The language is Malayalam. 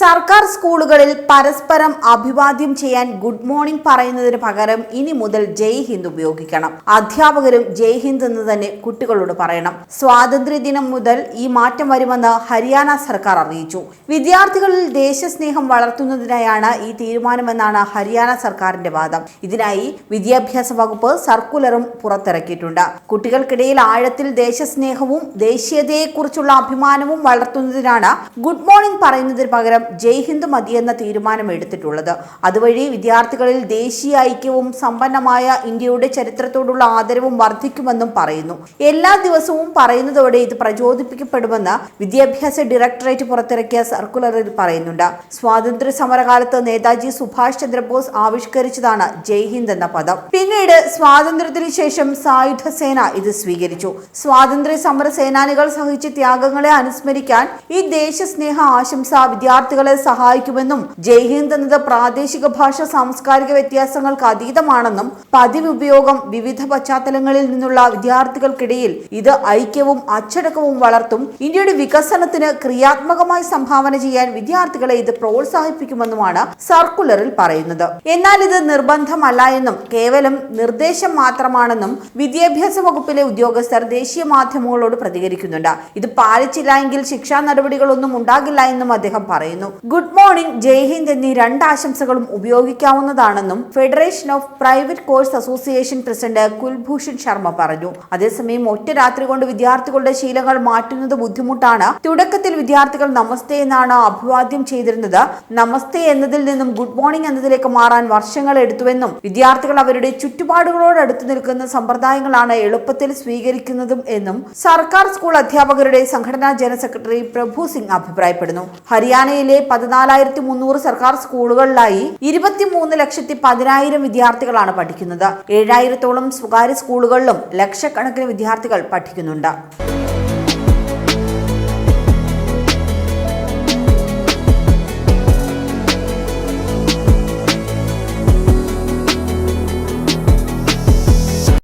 സർക്കാർ സ്കൂളുകളിൽ പരസ്പരം അഭിവാദ്യം ചെയ്യാൻ ഗുഡ് മോർണിംഗ് പറയുന്നതിന് പകരം ഇനി മുതൽ ജയ് ഹിന്ദ് ഉപയോഗിക്കണം. അധ്യാപകരും ജയ് ഹിന്ദ് എന്ന് തന്നെ കുട്ടികളോട് പറയണം. സ്വാതന്ത്ര്യദിനം മുതൽ ഈ മാറ്റം വരുമെന്ന് ഹരിയാന സർക്കാർ അറിയിച്ചു. വിദ്യാർത്ഥികളിൽ ദേശസ്നേഹം വളർത്തുന്നതിനായാണ് ഈ തീരുമാനമെന്നാണ് ഹരിയാന സർക്കാരിന്റെ വാദം. ഇതിനായി വിദ്യാഭ്യാസ വകുപ്പ് സർക്കുലറും പുറത്തിറക്കിയിട്ടുണ്ട്. കുട്ടികൾക്കിടയിൽ ആഴത്തിൽ ദേശസ്നേഹവും ദേശീയതയെക്കുറിച്ചുള്ള അഭിമാനവും വളർത്തുന്നതിനാണ് ഗുഡ് മോർണിംഗ് പറയുന്നതിന് പകരം ജയ് ഹിന്ദ് മതിയെന്ന തീരുമാനം എടുത്തിട്ടുള്ളത് അതുവഴി വിദ്യാർത്ഥികളിൽ ദേശീയ ഐക്യവും സമ്പന്നമായ ഇന്ത്യയുടെ ചരിത്രത്തോടുള്ള ആദരവും വർദ്ധിക്കുമെന്നും പറയുന്നു. എല്ലാ ദിവസവും പറയുന്നതോടെ ഇത് പ്രചോദിപ്പിക്കപ്പെടുമെന്ന് വിദ്യാഭ്യാസ ഡയറക്ടറേറ്റ് പുറത്തിറക്കിയ സർക്കുലറിൽ പറയുന്നുണ്ട്. സ്വാതന്ത്ര്യ സമരകാലത്ത് നേതാജി സുഭാഷ് ചന്ദ്രബോസ് ആവിഷ്കരിച്ചതാണ് ജയ് ഹിന്ദ് എന്ന പദം. പിന്നീട് സ്വാതന്ത്ര്യത്തിന് ശേഷം സായുധ സേന ഇത് സ്വീകരിച്ചു. സ്വാതന്ത്ര്യ സമര സേനാനികൾ സഹിച്ച ത്യാഗങ്ങളെ അനുസ്മരിക്കാൻ ഈ ദേശസ്നേഹ ആശംസ വിദ്യാർത്ഥികളെ സഹായിക്കുമെന്നും ജയ്ഹിന്ദ് എന്നത് പ്രാദേശിക ഭാഷ സാംസ്കാരിക വ്യത്യാസങ്ങൾക്ക് അതീതമാണെന്നും പതിവ് ഉപയോഗം വിവിധ പശ്ചാത്തലങ്ങളിൽ നിന്നുള്ള വിദ്യാർത്ഥികൾക്കിടയിൽ ഇത് ഐക്യവും അച്ചടക്കവും വളർത്തും. ഇന്ത്യയുടെ വികസനത്തിന് ക്രിയാത്മകമായി സംഭാവന ചെയ്യാൻ വിദ്യാർത്ഥികളെ ഇത് പ്രോത്സാഹിപ്പിക്കുമെന്നുമാണ് സർക്കുലറിൽ പറയുന്നത്. എന്നാൽ ഇത് നിർബന്ധമല്ല എന്നും കേവലം നിർദ്ദേശം മാത്രമാണെന്നും വിദ്യാഭ്യാസ വകുപ്പിലെ ഉദ്യോഗസ്ഥർ ദേശീയ മാധ്യമങ്ങളോട് പ്രതികരിക്കുന്നുണ്ട്. ഇത് പാലിച്ചില്ല എങ്കിൽ ശിക്ഷാ നടപടികളൊന്നും ഉണ്ടാകില്ല എന്നും അദ്ദേഹം പറയുന്നു. Good morning. ജയ് ഹിന്ദ് എന്നീ രണ്ട് ആശംസകളും ഉപയോഗിക്കാവുന്നതാണെന്നും federation of private course association president Kulbhushan Sharma പറഞ്ഞു. അതേസമയം ഒറ്റ രാത്രി കൊണ്ട് വിദ്യാർത്ഥികളുടെ ശീലങ്ങൾ മാറ്റുന്നത് ബുദ്ധിമുട്ടാണ്. തുടക്കത്തിൽ വിദ്യാർത്ഥികൾ നമസ്തേ എന്നാണ് അഭിവാദ്യം ചെയ്തിരുന്നത്. നമസ്തേ എന്നതിൽ നിന്നും ഗുഡ് മോർണിംഗ് എന്നതിലേക്ക് മാറാൻ വർഷങ്ങൾ എടുത്തുവെന്നും വിദ്യാർത്ഥികൾ അവരുടെ ചുറ്റുപാടുകളോട് അടുത്തു നിൽക്കുന്ന സമ്പ്രദായങ്ങളാണ് എളുപ്പത്തിൽ സ്വീകരിക്കുന്നതും എന്നും സർക്കാർ സ്കൂൾ അധ്യാപകരുടെ സംഘടനാ ജനറൽ സെക്രട്ടറി പ്രഭു സിംഗ് അഭിപ്രായപ്പെടുന്നു. ഹരിയാനയിലെ പതിനാലായിരത്തി മുന്നൂറ് സർക്കാർ സ്കൂളുകളിലായി ഇരുപത്തിമൂന്ന് ലക്ഷത്തി പതിനായിരം വിദ്യാർത്ഥികളാണ് പഠിക്കുന്നത്. ഏഴായിരത്തോളം സ്വകാര്യ സ്കൂളുകളിലും ലക്ഷക്കണക്കിന് വിദ്യാർത്ഥികൾ പഠിക്കുന്നുണ്ട്.